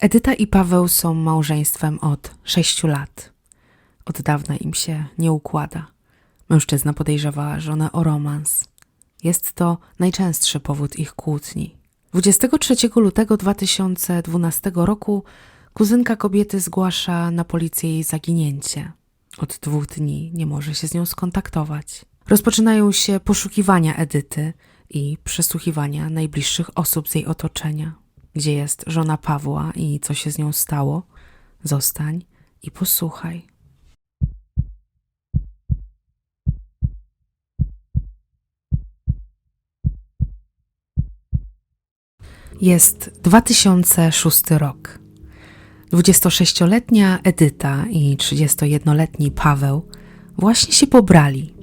Edyta i Paweł są małżeństwem od sześciu lat. Od dawna im się nie układa. Mężczyzna podejrzewa żonę o romans. Jest to najczęstszy powód ich kłótni. 23 lutego 2012 roku kuzynka kobiety zgłasza na policję jej zaginięcie. Od dwóch dni nie może się z nią skontaktować. Rozpoczynają się poszukiwania Edyty i przesłuchiwania najbliższych osób z jej otoczenia. Gdzie jest żona Pawła i co się z nią stało? Zostań i posłuchaj. Jest 2006 rok. 26-letnia Edyta i 31-letni Paweł właśnie się pobrali.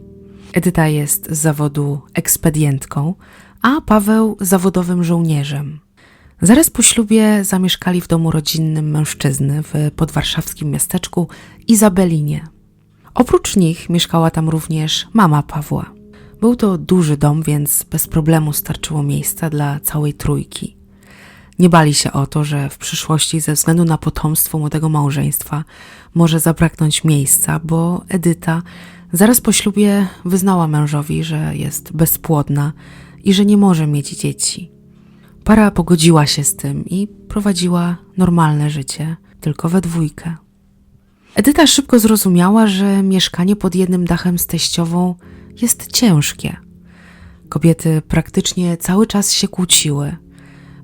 Edyta jest z zawodu ekspedientką, a Paweł zawodowym żołnierzem. Zaraz po ślubie zamieszkali w domu rodzinnym mężczyzny w podwarszawskim miasteczku Izabelinie. Oprócz nich mieszkała tam również mama Pawła. Był to duży dom, więc bez problemu starczyło miejsca dla całej trójki. Nie bali się o to, że w przyszłości ze względu na potomstwo młodego małżeństwa może zabraknąć miejsca, bo Edyta zaraz po ślubie wyznała mężowi, że jest bezpłodna i że nie może mieć dzieci. Para pogodziła się z tym i prowadziła normalne życie, tylko we dwójkę. Edyta szybko zrozumiała, że mieszkanie pod jednym dachem z teściową jest ciężkie. Kobiety praktycznie cały czas się kłóciły.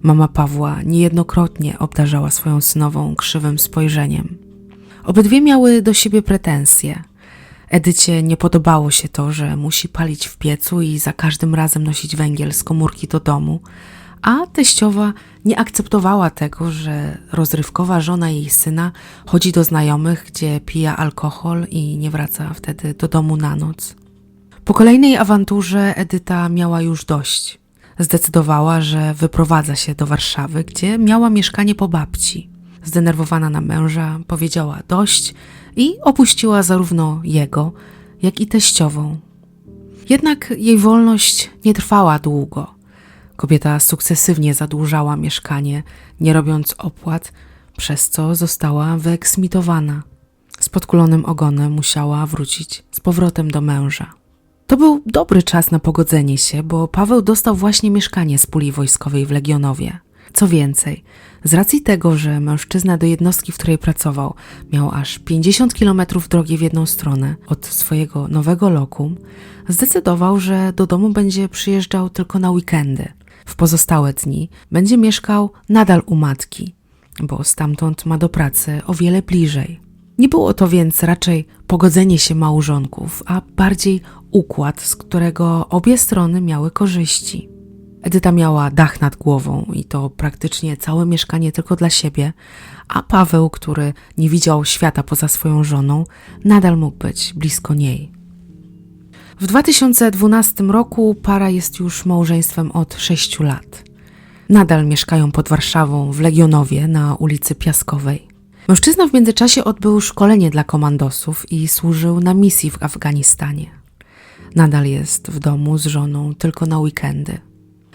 Mama Pawła niejednokrotnie obdarzała swoją synową krzywym spojrzeniem. Obydwie miały do siebie pretensje. Edycie nie podobało się to, że musi palić w piecu i za każdym razem nosić węgiel z komórki do domu, a teściowa nie akceptowała tego, że rozrywkowa żona jej syna chodzi do znajomych, gdzie pija alkohol i nie wraca wtedy do domu na noc. Po kolejnej awanturze Edyta miała już dość. Zdecydowała, że wyprowadza się do Warszawy, gdzie miała mieszkanie po babci. Zdenerwowana na męża, powiedziała dość i opuściła zarówno jego, jak i teściową. Jednak jej wolność nie trwała długo. Kobieta sukcesywnie zadłużała mieszkanie, nie robiąc opłat, przez co została wyeksmitowana. Z podkulonym ogonem musiała wrócić z powrotem do męża. To był dobry czas na pogodzenie się, bo Paweł dostał właśnie mieszkanie z puli wojskowej w Legionowie. Co więcej, z racji tego, że mężczyzna do jednostki, w której pracował, miał aż 50 km drogi w jedną stronę od swojego nowego lokum, zdecydował, że do domu będzie przyjeżdżał tylko na weekendy. W pozostałe dni będzie mieszkał nadal u matki, bo stamtąd ma do pracy o wiele bliżej. Nie było to więc raczej pogodzenie się małżonków, a bardziej układ, z którego obie strony miały korzyści. Edyta miała dach nad głową i to praktycznie całe mieszkanie tylko dla siebie, a Paweł, który nie widział świata poza swoją żoną, nadal mógł być blisko niej. W 2012 roku para jest już małżeństwem od 6 lat. Nadal mieszkają pod Warszawą w Legionowie na ulicy Piaskowej. Mężczyzna w międzyczasie odbył szkolenie dla komandosów i służył na misji w Afganistanie. Nadal jest w domu z żoną tylko na weekendy.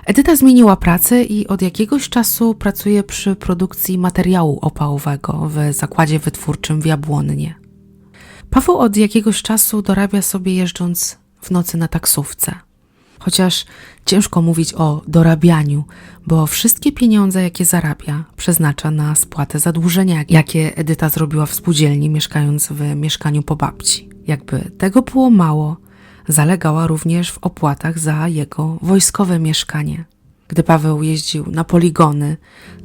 Edyta zmieniła pracę i od jakiegoś czasu pracuje przy produkcji materiału opałowego w zakładzie wytwórczym w Jabłonnie. Paweł od jakiegoś czasu dorabia sobie jeżdżąc w nocy na taksówce. Chociaż ciężko mówić o dorabianiu, bo wszystkie pieniądze, jakie zarabia, przeznacza na spłatę zadłużenia, jakie Edyta zrobiła w spółdzielni, mieszkając w mieszkaniu po babci. Jakby tego było mało, zalegała również w opłatach za jego wojskowe mieszkanie. Gdy Paweł jeździł na poligony,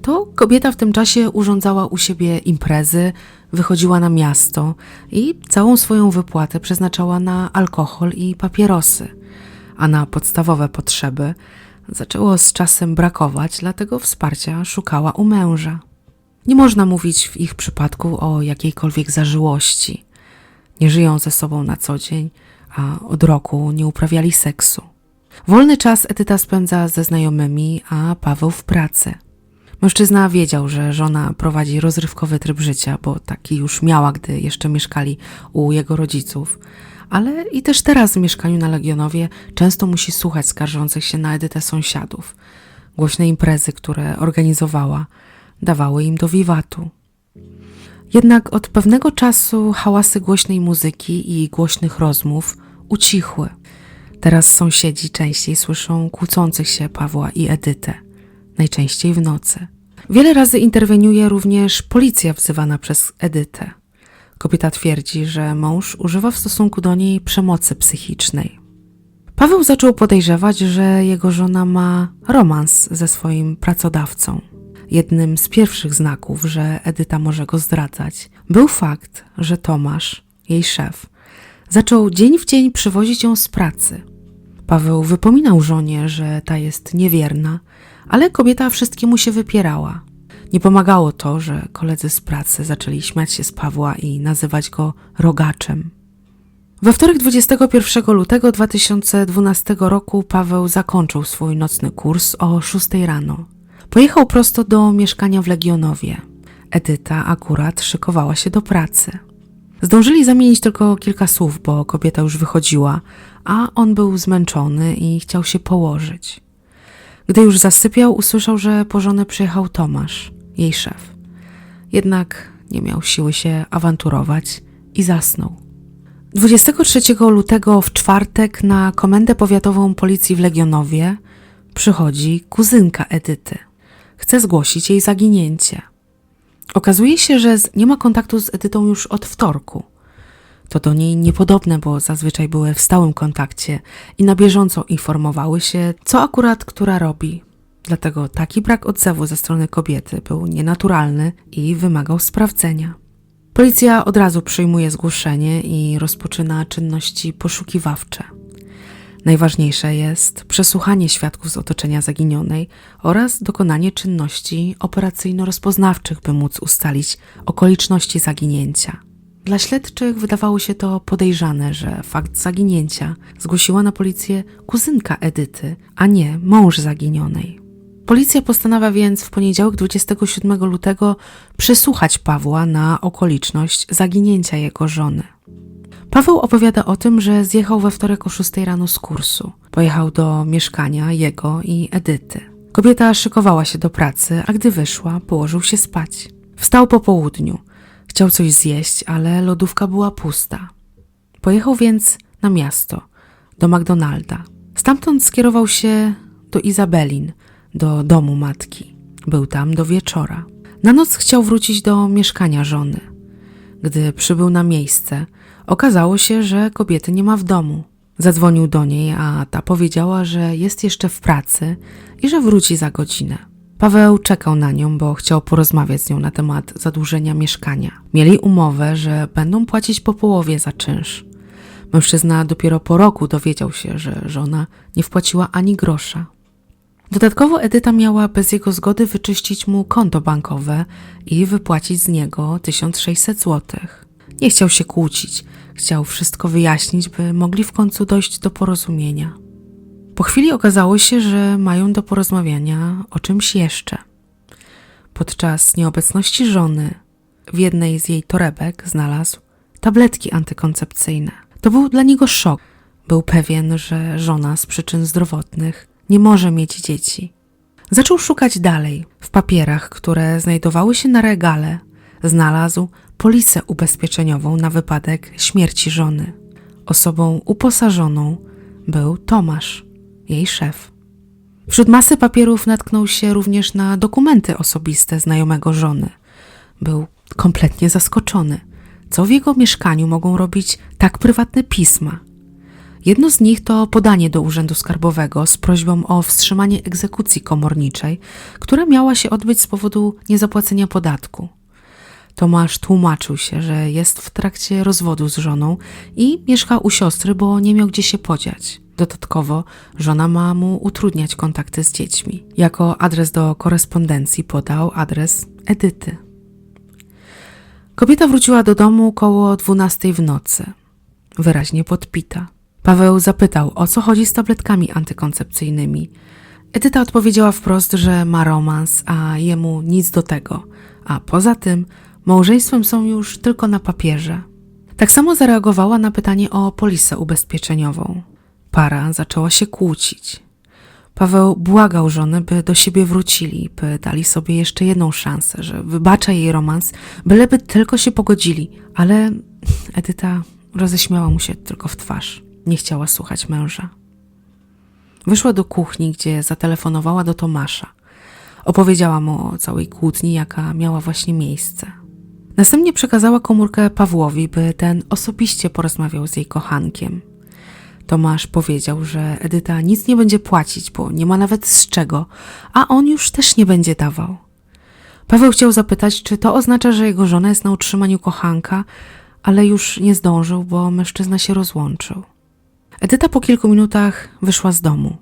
to kobieta w tym czasie urządzała u siebie imprezy, wychodziła na miasto i całą swoją wypłatę przeznaczała na alkohol i papierosy, a na podstawowe potrzeby zaczęło z czasem brakować, dlatego wsparcia szukała u męża. Nie można mówić w ich przypadku o jakiejkolwiek zażyłości. Nie żyją ze sobą na co dzień, a od roku nie uprawiali seksu. Wolny czas Edyta spędza ze znajomymi, a Paweł w pracy. Mężczyzna wiedział, że żona prowadzi rozrywkowy tryb życia, bo taki już miała, gdy jeszcze mieszkali u jego rodziców. Ale i też teraz w mieszkaniu na Legionowie często musi słuchać skarżących się na Edytę sąsiadów. Głośne imprezy, które organizowała, dawały im do wiwatu. Jednak od pewnego czasu hałasy głośnej muzyki i głośnych rozmów ucichły. Teraz sąsiedzi częściej słyszą kłócących się Pawła i Edytę, najczęściej w nocy. Wiele razy interweniuje również policja wzywana przez Edytę. Kobieta twierdzi, że mąż używa w stosunku do niej przemocy psychicznej. Paweł zaczął podejrzewać, że jego żona ma romans ze swoim pracodawcą. Jednym z pierwszych znaków, że Edyta może go zdradzać, był fakt, że Tomasz, jej szef, zaczął dzień w dzień przywozić ją z pracy. Paweł wypominał żonie, że ta jest niewierna, ale kobieta wszystkiemu się wypierała. Nie pomagało to, że koledzy z pracy zaczęli śmiać się z Pawła i nazywać go rogaczem. We wtorek 21 lutego 2012 roku Paweł zakończył swój nocny kurs o 6 rano. Pojechał prosto do mieszkania w Legionowie. Edyta akurat szykowała się do pracy. Zdążyli zamienić tylko kilka słów, bo kobieta już wychodziła, a on był zmęczony i chciał się położyć. Gdy już zasypiał, usłyszał, że po żonę przyjechał Tomasz, jej szef. Jednak nie miał siły się awanturować i zasnął. 23 lutego w czwartek na komendę powiatową policji w Legionowie przychodzi kuzynka Edyty. Chce zgłosić jej zaginięcie. Okazuje się, że nie ma kontaktu z Edytą już od wtorku. To do niej niepodobne, bo zazwyczaj były w stałym kontakcie i na bieżąco informowały się, co akurat która robi. Dlatego taki brak odzewu ze strony kobiety był nienaturalny i wymagał sprawdzenia. Policja od razu przyjmuje zgłoszenie i rozpoczyna czynności poszukiwawcze. Najważniejsze jest przesłuchanie świadków z otoczenia zaginionej oraz dokonanie czynności operacyjno-rozpoznawczych, by móc ustalić okoliczności zaginięcia. Dla śledczych wydawało się to podejrzane, że fakt zaginięcia zgłosiła na policję kuzynka Edyty, a nie mąż zaginionej. Policja postanawia więc w poniedziałek 27 lutego przesłuchać Pawła na okoliczność zaginięcia jego żony. Paweł opowiada o tym, że zjechał we wtorek o 6 rano z kursu. Pojechał do mieszkania jego i Edyty. Kobieta szykowała się do pracy, a gdy wyszła, położył się spać. Wstał po południu. Chciał coś zjeść, ale lodówka była pusta. Pojechał więc na miasto, do McDonalda. Stamtąd skierował się do Izabelin, do domu matki. Był tam do wieczora. Na noc chciał wrócić do mieszkania żony. Gdy przybył na miejsce, okazało się, że kobiety nie ma w domu. Zadzwonił do niej, a ta powiedziała, że jest jeszcze w pracy i że wróci za godzinę. Paweł czekał na nią, bo chciał porozmawiać z nią na temat zadłużenia mieszkania. Mieli umowę, że będą płacić po połowie za czynsz. Mężczyzna dopiero po roku dowiedział się, że żona nie wpłaciła ani grosza. Dodatkowo Edyta miała bez jego zgody wyczyścić mu konto bankowe i wypłacić z niego 1600 zł. Nie chciał się kłócić, chciał wszystko wyjaśnić, by mogli w końcu dojść do porozumienia. Po chwili okazało się, że mają do porozmawiania o czymś jeszcze. Podczas nieobecności żony w jednej z jej torebek znalazł tabletki antykoncepcyjne. To był dla niego szok. Był pewien, że żona z przyczyn zdrowotnych nie może mieć dzieci. Zaczął szukać dalej. W papierach, które znajdowały się na regale, znalazł polisę ubezpieczeniową na wypadek śmierci żony. Osobą uposażoną był Tomasz, jej szef. Wśród masy papierów natknął się również na dokumenty osobiste znajomego żony. Był kompletnie zaskoczony. Co w jego mieszkaniu mogą robić tak prywatne pisma? Jedno z nich to podanie do Urzędu Skarbowego z prośbą o wstrzymanie egzekucji komorniczej, która miała się odbyć z powodu niezapłacenia podatku. Tomasz tłumaczył się, że jest w trakcie rozwodu z żoną i mieszka u siostry, bo nie miał gdzie się podziać. Dodatkowo żona ma mu utrudniać kontakty z dziećmi. Jako adres do korespondencji podał adres Edyty. Kobieta wróciła do domu koło 12 w nocy, wyraźnie podpita. Paweł zapytał, o co chodzi z tabletkami antykoncepcyjnymi. Edyta odpowiedziała wprost, że ma romans, a jemu nic do tego, a poza tym małżeństwem są już tylko na papierze. Tak samo zareagowała na pytanie o polisę ubezpieczeniową. Para zaczęła się kłócić. Paweł błagał żonę, by do siebie wrócili, by dali sobie jeszcze jedną szansę, że wybacza jej romans, byleby tylko się pogodzili. Ale Edyta roześmiała mu się tylko w twarz. Nie chciała słuchać męża. Wyszła do kuchni, gdzie zatelefonowała do Tomasza. Opowiedziała mu o całej kłótni, jaka miała właśnie miejsce. Następnie przekazała komórkę Pawłowi, by ten osobiście porozmawiał z jej kochankiem. Tomasz powiedział, że Edyta nic nie będzie płacić, bo nie ma nawet z czego, a on już też nie będzie dawał. Paweł chciał zapytać, czy to oznacza, że jego żona jest na utrzymaniu kochanka, ale już nie zdążył, bo mężczyzna się rozłączył. Edyta po kilku minutach wyszła z domu.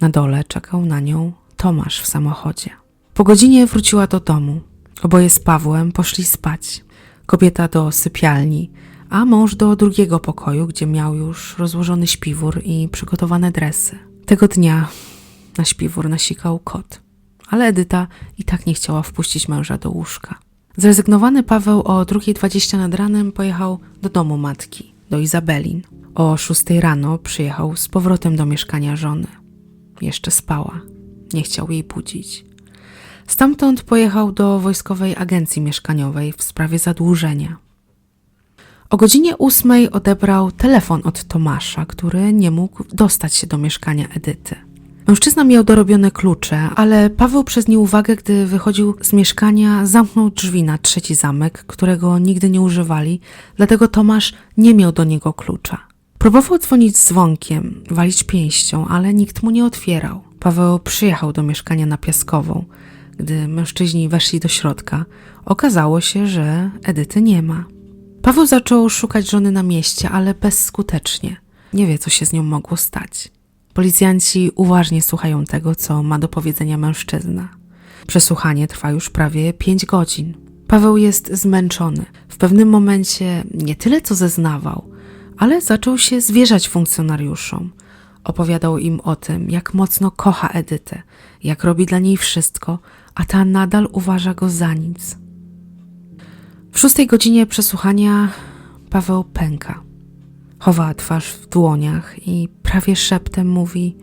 Na dole czekał na nią Tomasz w samochodzie. Po godzinie wróciła do domu. Oboje z Pawłem poszli spać. Kobieta do sypialni, a mąż do drugiego pokoju, gdzie miał już rozłożony śpiwór i przygotowane dresy. Tego dnia na śpiwór nasikał kot, ale Edyta i tak nie chciała wpuścić męża do łóżka. Zrezygnowany Paweł o 2.20 nad ranem pojechał do domu matki, do Izabelin. O 6 rano przyjechał z powrotem do mieszkania żony. Jeszcze spała. Nie chciał jej budzić. Stamtąd pojechał do wojskowej agencji mieszkaniowej w sprawie zadłużenia. O godzinie ósmej odebrał telefon od Tomasza, który nie mógł dostać się do mieszkania Edyty. Mężczyzna miał dorobione klucze, ale Paweł przez nieuwagę, gdy wychodził z mieszkania, zamknął drzwi na trzeci zamek, którego nigdy nie używali, dlatego Tomasz nie miał do niego klucza. Próbował dzwonić dzwonkiem, walić pięścią, ale nikt mu nie otwierał. Paweł przyjechał do mieszkania na Piaskową. Gdy mężczyźni weszli do środka, okazało się, że Edyty nie ma. Paweł zaczął szukać żony na mieście, ale bezskutecznie. Nie wie, co się z nią mogło stać. Policjanci uważnie słuchają tego, co ma do powiedzenia mężczyzna. Przesłuchanie trwa już prawie pięć godzin. Paweł jest zmęczony. W pewnym momencie nie tyle co zeznawał, ale zaczął się zwierzać funkcjonariuszom. Opowiadał im o tym, jak mocno kocha Edytę, jak robi dla niej wszystko, a ta nadal uważa go za nic. W szóstej godzinie przesłuchania Paweł pęka. Chowa twarz w dłoniach i prawie szeptem mówi: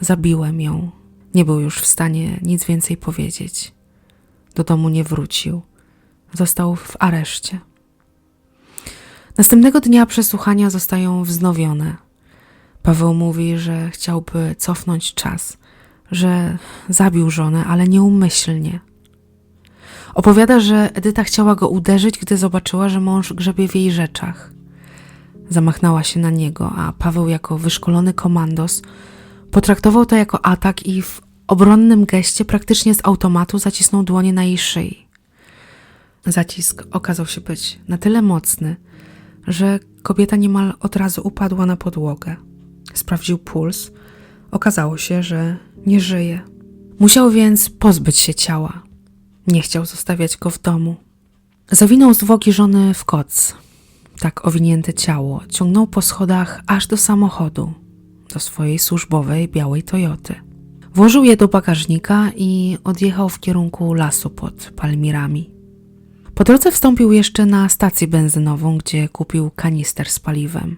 Zabiłem ją. Nie był już w stanie nic więcej powiedzieć. Do domu nie wrócił. Został w areszcie. Następnego dnia przesłuchania zostają wznowione. Paweł mówi, że chciałby cofnąć czas, że zabił żonę, ale nieumyślnie. Opowiada, że Edyta chciała go uderzyć, gdy zobaczyła, że mąż grzebie w jej rzeczach. Zamachnęła się na niego, a Paweł, jako wyszkolony komandos, potraktował to jako atak i w obronnym geście praktycznie z automatu zacisnął dłonie na jej szyi. Zacisk okazał się być na tyle mocny, że kobieta niemal od razu upadła na podłogę. Sprawdził puls. Okazało się, że nie żyje. Musiał więc pozbyć się ciała. Nie chciał zostawiać go w domu. Zawinął zwłoki żony w koc. Tak owinięte ciało ciągnął po schodach aż do samochodu, do swojej służbowej białej Toyoty. Włożył je do bagażnika i odjechał w kierunku lasu pod Palmirami. Po drodze wstąpił jeszcze na stację benzynową, gdzie kupił kanister z paliwem.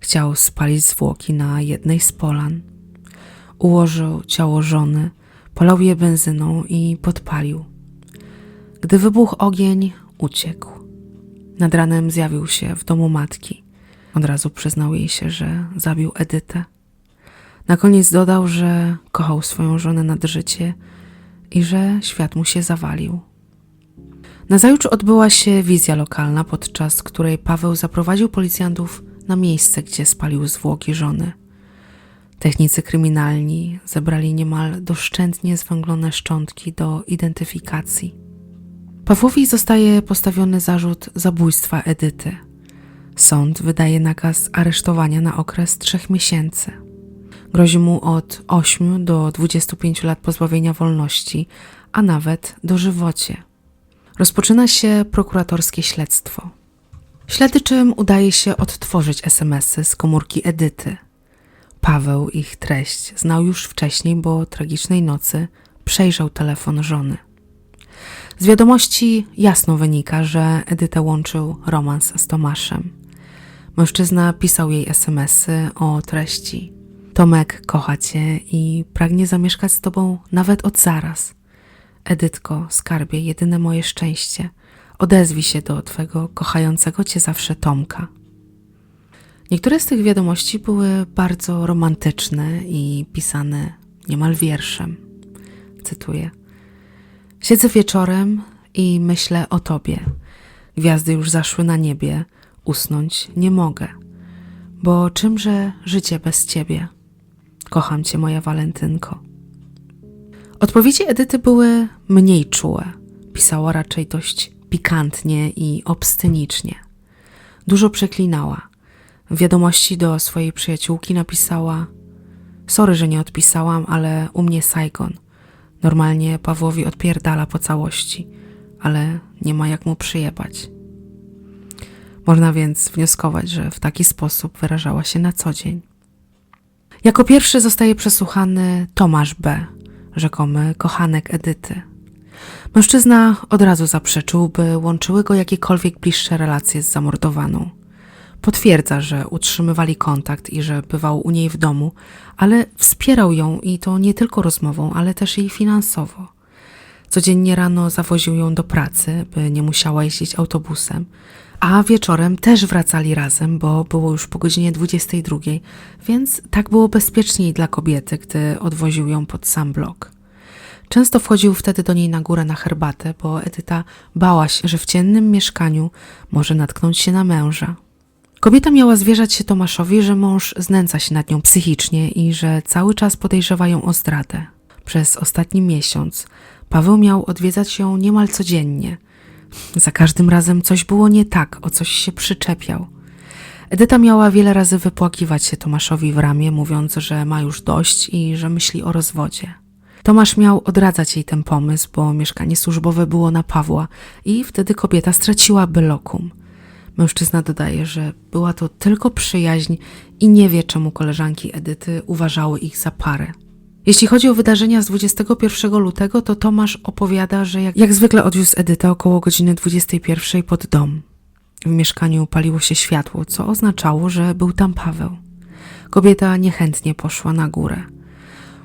Chciał spalić zwłoki na jednej z polan. Ułożył ciało żony, polał je benzyną i podpalił. Gdy wybuchł ogień, uciekł. Nad ranem zjawił się w domu matki. Od razu przyznał jej się, że zabił Edytę. Na koniec dodał, że kochał swoją żonę nad życie i że świat mu się zawalił. Nazajutrz odbyła się wizja lokalna, podczas której Paweł zaprowadził policjantów na miejsce, gdzie spalił zwłoki żony. Technicy kryminalni zebrali niemal doszczętnie zwęglone szczątki do identyfikacji. Pawłowi zostaje postawiony zarzut zabójstwa Edyty. Sąd wydaje nakaz aresztowania na okres trzech miesięcy. Grozi mu od 8 do 25 lat pozbawienia wolności, a nawet dożywocie. Rozpoczyna się prokuratorskie śledztwo. Śledczym udaje się odtworzyć SMS-y z komórki Edyty. Paweł ich treść znał już wcześniej, bo tragicznej nocy przejrzał telefon żony. Z wiadomości jasno wynika, że Edytę łączył romans z Tomaszem. Mężczyzna pisał jej SMS-y o treści: Tomek kocha cię i pragnie zamieszkać z tobą nawet od zaraz. Edytko, skarbie, jedyne moje szczęście, odezwij się do twego kochającego cię zawsze Tomka. Niektóre z tych wiadomości były bardzo romantyczne i pisane niemal wierszem. Cytuję. Siedzę wieczorem i myślę o tobie. Gwiazdy już zaszły na niebie, usnąć nie mogę. Bo czymże życie bez ciebie? Kocham cię, moja walentynko. Odpowiedzi Edyty były mniej czułe. Pisała raczej dość pikantnie i obscenicznie. Dużo przeklinała. W wiadomości do swojej przyjaciółki napisała: Sorry, że nie odpisałam, ale u mnie Saigon. Normalnie Pawłowi odpierdala po całości, ale nie ma jak mu przyjebać. Można więc wnioskować, że w taki sposób wyrażała się na co dzień. Jako pierwszy zostaje przesłuchany Tomasz B., rzekomy kochanek Edyty. Mężczyzna od razu zaprzeczył, by łączyły go jakiekolwiek bliższe relacje z zamordowaną. Potwierdza, że utrzymywali kontakt i że bywał u niej w domu, ale wspierał ją i to nie tylko rozmową, ale też i finansowo. Codziennie rano zawoził ją do pracy, by nie musiała jeździć autobusem, a wieczorem też wracali razem, bo było już po godzinie 22, więc tak było bezpieczniej dla kobiety, gdy odwoził ją pod sam blok. Często wchodził wtedy do niej na górę na herbatę, bo Edyta bała się, że w ciennym mieszkaniu może natknąć się na męża. Kobieta miała zwierzać się Tomaszowi, że mąż znęca się nad nią psychicznie i że cały czas podejrzewa ją o zdradę. Przez ostatni miesiąc Paweł miał odwiedzać ją niemal codziennie. Za każdym razem coś było nie tak, o coś się przyczepiał. Edyta miała wiele razy wypłakiwać się Tomaszowi w ramię, mówiąc, że ma już dość i że myśli o rozwodzie. Tomasz miał odradzać jej ten pomysł, bo mieszkanie służbowe było na Pawła i wtedy kobieta straciłaby lokum. Mężczyzna dodaje, że była to tylko przyjaźń i nie wie, czemu koleżanki Edyty uważały ich za parę. Jeśli chodzi o wydarzenia z 21 lutego, to Tomasz opowiada, że jak, jak zwykle odwiózł Edytę około godziny 21 pod dom. W mieszkaniu paliło się światło, co oznaczało, że był tam Paweł. Kobieta niechętnie poszła na górę.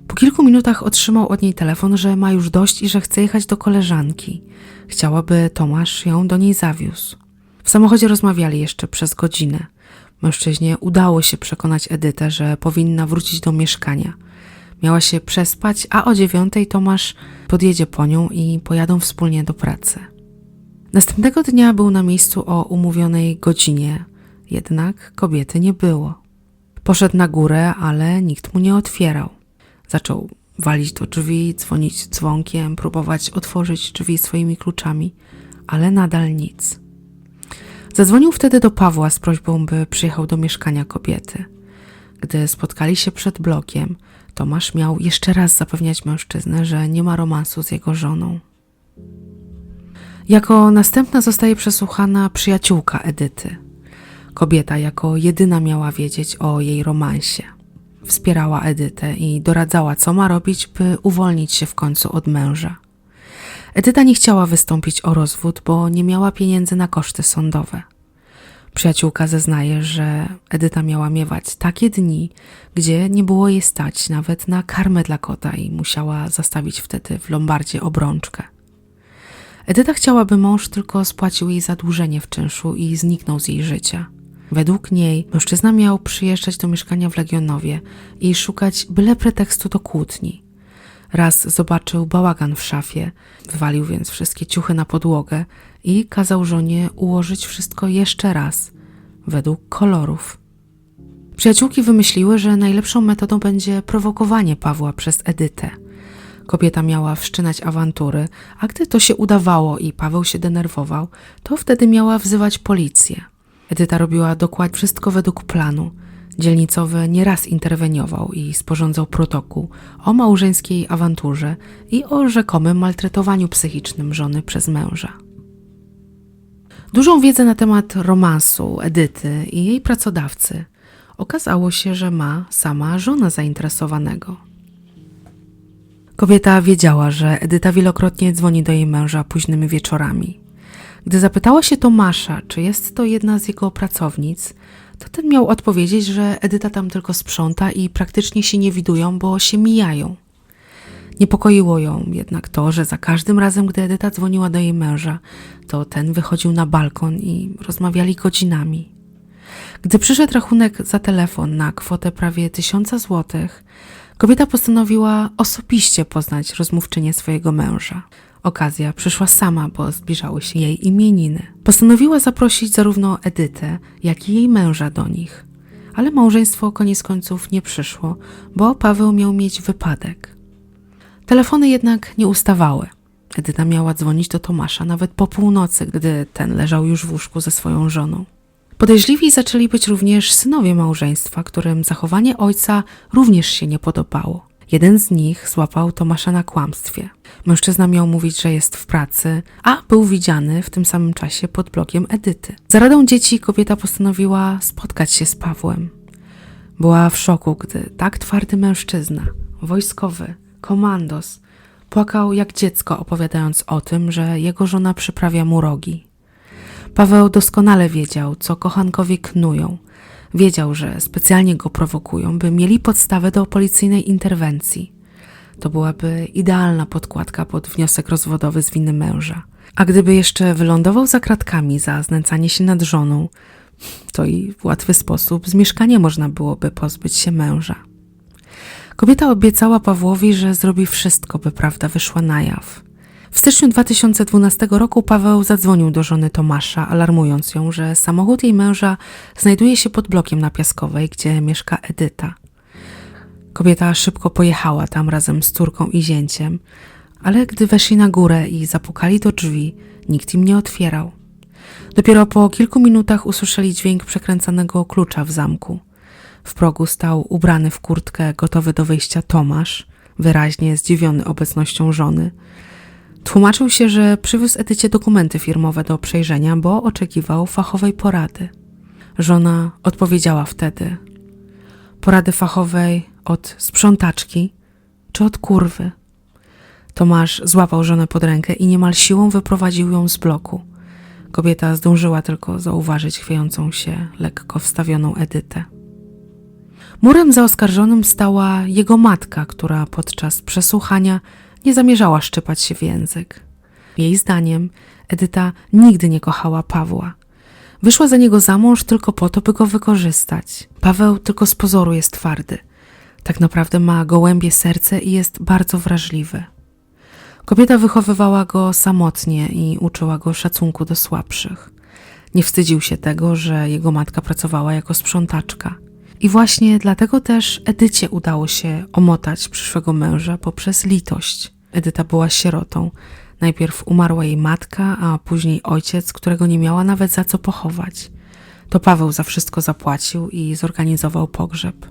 Po kilku minutach otrzymał od niej telefon, że ma już dość i że chce jechać do koleżanki. Chciałaby Tomasz ją do niej zawiózł. W samochodzie rozmawiali jeszcze przez godzinę. Mężczyźnie udało się przekonać Edytę, że powinna wrócić do mieszkania. Miała się przespać, a o dziewiątej Tomasz podjedzie po nią i pojadą wspólnie do pracy. Następnego dnia był na miejscu o umówionej godzinie, jednak kobiety nie było. Poszedł na górę, ale nikt mu nie otwierał. Zaczął walić do drzwi, dzwonić dzwonkiem, próbować otworzyć drzwi swoimi kluczami, ale nadal nic. Zadzwonił wtedy do Pawła z prośbą, by przyjechał do mieszkania kobiety. Gdy spotkali się przed blokiem, Tomasz miał jeszcze raz zapewniać mężczyznę, że nie ma romansu z jego żoną. Jako następna zostaje przesłuchana przyjaciółka Edyty. Kobieta jako jedyna miała wiedzieć o jej romansie. Wspierała Edytę i doradzała, co ma robić, by uwolnić się w końcu od męża. Edyta nie chciała wystąpić o rozwód, bo nie miała pieniędzy na koszty sądowe. Przyjaciółka zeznaje, że Edyta miała miewać takie dni, gdzie nie było jej stać nawet na karmę dla kota i musiała zastawić wtedy w lombardzie obrączkę. Edyta chciała, by mąż tylko spłacił jej zadłużenie w czynszu i zniknął z jej życia. Według niej mężczyzna miał przyjeżdżać do mieszkania w Legionowie i szukać byle pretekstu do kłótni. Raz zobaczył bałagan w szafie, wywalił więc wszystkie ciuchy na podłogę i kazał żonie ułożyć wszystko jeszcze raz, według kolorów. Przyjaciółki wymyśliły, że najlepszą metodą będzie prowokowanie Pawła przez Edytę. Kobieta miała wszczynać awantury, a gdy to się udawało i Paweł się denerwował, to wtedy miała wzywać policję. Edyta robiła dokładnie wszystko według planu. Dzielnicowy nieraz interweniował i sporządzał protokół o małżeńskiej awanturze i o rzekomym maltretowaniu psychicznym żony przez męża. Dużą wiedzę na temat romansu Edyty i jej pracodawcy okazało się, że ma sama żona zainteresowanego. Kobieta wiedziała, że Edyta wielokrotnie dzwoni do jej męża późnymi wieczorami. Gdy zapytała się Tomasza, czy jest to jedna z jego pracownic, to ten miał odpowiedzieć, że Edyta tam tylko sprząta i praktycznie się nie widują, bo się mijają. Niepokoiło ją jednak to, że za każdym razem, gdy Edyta dzwoniła do jej męża, to ten wychodził na balkon i rozmawiali godzinami. Gdy przyszedł rachunek za telefon na kwotę prawie tysiąca złotych, kobieta postanowiła osobiście poznać rozmówczynię swojego męża. Okazja przyszła sama, bo zbliżały się jej imieniny. Postanowiła zaprosić zarówno Edytę, jak i jej męża do nich. Ale małżeństwo koniec końców nie przyszło, bo Paweł miał mieć wypadek. Telefony jednak nie ustawały. Edyta miała dzwonić do Tomasza nawet po północy, gdy ten leżał już w łóżku ze swoją żoną. Podejrzliwi zaczęli być również synowie małżeństwa, którym zachowanie ojca również się nie podobało. Jeden z nich złapał Tomasza na kłamstwie. Mężczyzna miał mówić, że jest w pracy, a był widziany w tym samym czasie pod blokiem Edyty. Za radą dzieci kobieta postanowiła spotkać się z Pawłem. Była w szoku, gdy tak twardy mężczyzna, wojskowy, komandos, płakał jak dziecko, opowiadając o tym, że jego żona przyprawia mu rogi. Paweł doskonale wiedział, co kochankowie knują. Wiedział, że specjalnie go prowokują, by mieli podstawę do policyjnej interwencji. To byłaby idealna podkładka pod wniosek rozwodowy z winy męża. A gdyby jeszcze wylądował za kratkami za znęcanie się nad żoną, to i w łatwy sposób z mieszkania można byłoby pozbyć się męża. Kobieta obiecała Pawłowi, że zrobi wszystko, by prawda wyszła na jaw. W styczniu 2012 roku Paweł zadzwonił do żony Tomasza, alarmując ją, że samochód jej męża znajduje się pod blokiem na Piaskowej, gdzie mieszka Edyta. Kobieta szybko pojechała tam razem z córką i zięciem, ale gdy weszli na górę i zapukali do drzwi, nikt im nie otwierał. Dopiero po kilku minutach usłyszeli dźwięk przekręcanego klucza w zamku. W progu stał ubrany w kurtkę, gotowy do wyjścia Tomasz, wyraźnie zdziwiony obecnością żony. Tłumaczył się, że przywiózł Edycie dokumenty firmowe do przejrzenia, bo oczekiwał fachowej porady. Żona odpowiedziała wtedy: Porady fachowej od sprzątaczki czy od kurwy? Tomasz złapał żonę pod rękę i niemal siłą wyprowadził ją z bloku. Kobieta zdążyła tylko zauważyć chwiejącą się, lekko wstawioną Edytę. Murem za oskarżonym stała jego matka, która podczas przesłuchania nie zamierzała szczypać się w język. Jej zdaniem Edyta nigdy nie kochała Pawła. Wyszła za niego za mąż tylko po to, by go wykorzystać. Paweł tylko z pozoru jest twardy. Tak naprawdę ma gołębie serce i jest bardzo wrażliwy. Kobieta wychowywała go samotnie i uczyła go szacunku do słabszych. Nie wstydził się tego, że jego matka pracowała jako sprzątaczka. I właśnie dlatego też Edycie udało się omotać przyszłego męża poprzez litość. Edyta była sierotą. Najpierw umarła jej matka, a później ojciec, którego nie miała nawet za co pochować. To Paweł za wszystko zapłacił i zorganizował pogrzeb.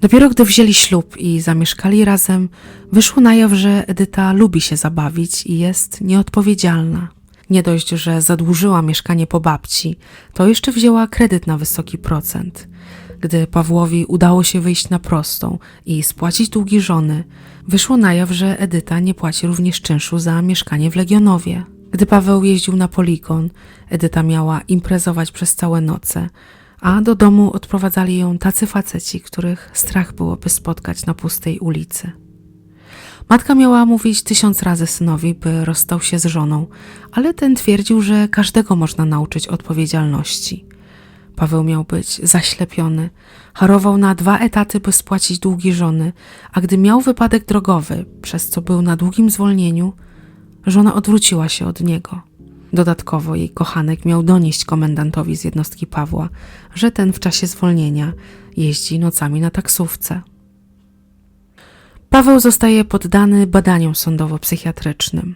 Dopiero gdy wzięli ślub i zamieszkali razem, wyszło na jaw, że Edyta lubi się zabawić i jest nieodpowiedzialna. Nie dość, że zadłużyła mieszkanie po babci, to jeszcze wzięła kredyt na wysoki procent. Gdy Pawłowi udało się wyjść na prostą i spłacić długi żony, wyszło na jaw, że Edyta nie płaci również czynszu za mieszkanie w Legionowie. Gdy Paweł jeździł na poligon, Edyta miała imprezować przez całe noce, a do domu odprowadzali ją tacy faceci, których strach byłoby spotkać na pustej ulicy. Matka miała mówić tysiąc razy synowi, by rozstał się z żoną, ale ten twierdził, że każdego można nauczyć odpowiedzialności. Paweł miał być zaślepiony, harował na dwa etaty, by spłacić długi żony, a gdy miał wypadek drogowy, przez co był na długim zwolnieniu, żona odwróciła się od niego. Dodatkowo jej kochanek miał donieść komendantowi z jednostki Pawła, że ten w czasie zwolnienia jeździ nocami na taksówce. Paweł zostaje poddany badaniom sądowo-psychiatrycznym.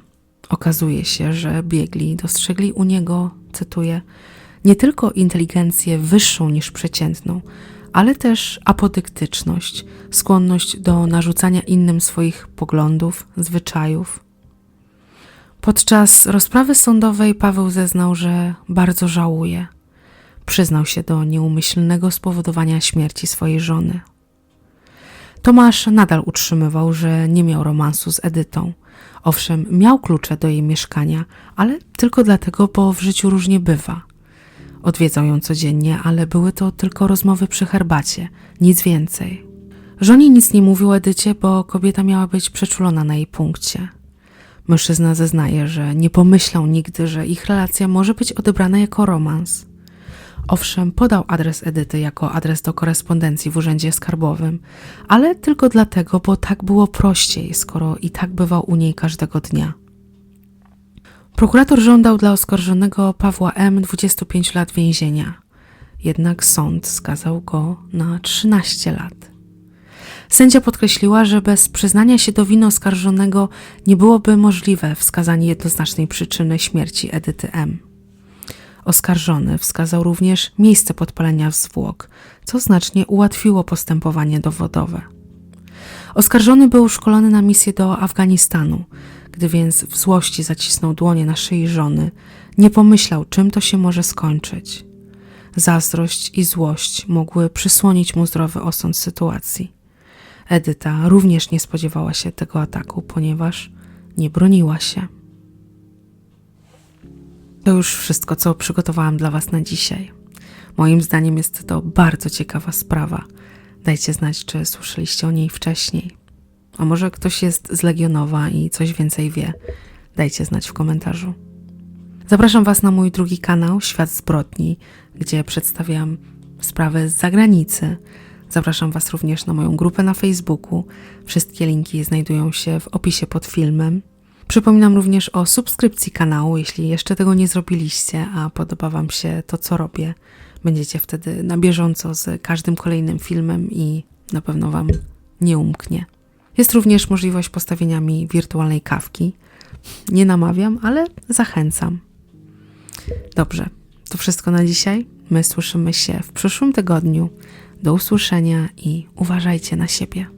Okazuje się, że biegli dostrzegli u niego, cytuję, nie tylko inteligencję wyższą niż przeciętną, ale też apodyktyczność, skłonność do narzucania innym swoich poglądów, zwyczajów. Podczas rozprawy sądowej Paweł zeznał, że bardzo żałuje. Przyznał się do nieumyślnego spowodowania śmierci swojej żony. Tomasz nadal utrzymywał, że nie miał romansu z Edytą. Owszem, miał klucze do jej mieszkania, ale tylko dlatego, bo w życiu różnie bywa. Odwiedzał ją codziennie, ale były to tylko rozmowy przy herbacie, nic więcej. Żonie nic nie mówił Edycie, bo kobieta miała być przeczulona na jej punkcie. Mężczyzna zeznaje, że nie pomyślał nigdy, że ich relacja może być odebrana jako romans. Owszem, podał adres Edyty jako adres do korespondencji w urzędzie skarbowym, ale tylko dlatego, bo tak było prościej, skoro i tak bywał u niej każdego dnia. Prokurator żądał dla oskarżonego Pawła M. 25 lat więzienia, jednak sąd skazał go na 13 lat. Sędzia podkreśliła, że bez przyznania się do winy oskarżonego nie byłoby możliwe wskazanie jednoznacznej przyczyny śmierci Edyty M. Oskarżony wskazał również miejsce podpalenia zwłok, co znacznie ułatwiło postępowanie dowodowe. Oskarżony był szkolony na misję do Afganistanu, gdy więc w złości zacisnął dłonie na szyi żony, nie pomyślał, czym to się może skończyć. Zazdrość i złość mogły przysłonić mu zdrowy osąd sytuacji. Edyta również nie spodziewała się tego ataku, ponieważ nie broniła się. To już wszystko, co przygotowałam dla Was na dzisiaj. Moim zdaniem jest to bardzo ciekawa sprawa. Dajcie znać, czy słyszeliście o niej wcześniej. A może ktoś jest z Legionowa i coś więcej wie. Dajcie znać w komentarzu. Zapraszam Was na mój drugi kanał Świat Zbrodni, gdzie przedstawiam sprawy z zagranicy. Zapraszam Was również na moją grupę na Facebooku. Wszystkie linki znajdują się w opisie pod filmem. Przypominam również o subskrypcji kanału, jeśli jeszcze tego nie zrobiliście, a podoba Wam się to, co robię. Będziecie wtedy na bieżąco z każdym kolejnym filmem i na pewno Wam nie umknie. Jest również możliwość postawienia mi wirtualnej kawki. Nie namawiam, ale zachęcam. Dobrze, to wszystko na dzisiaj. My słyszymy się w przyszłym tygodniu. Do usłyszenia i uważajcie na siebie.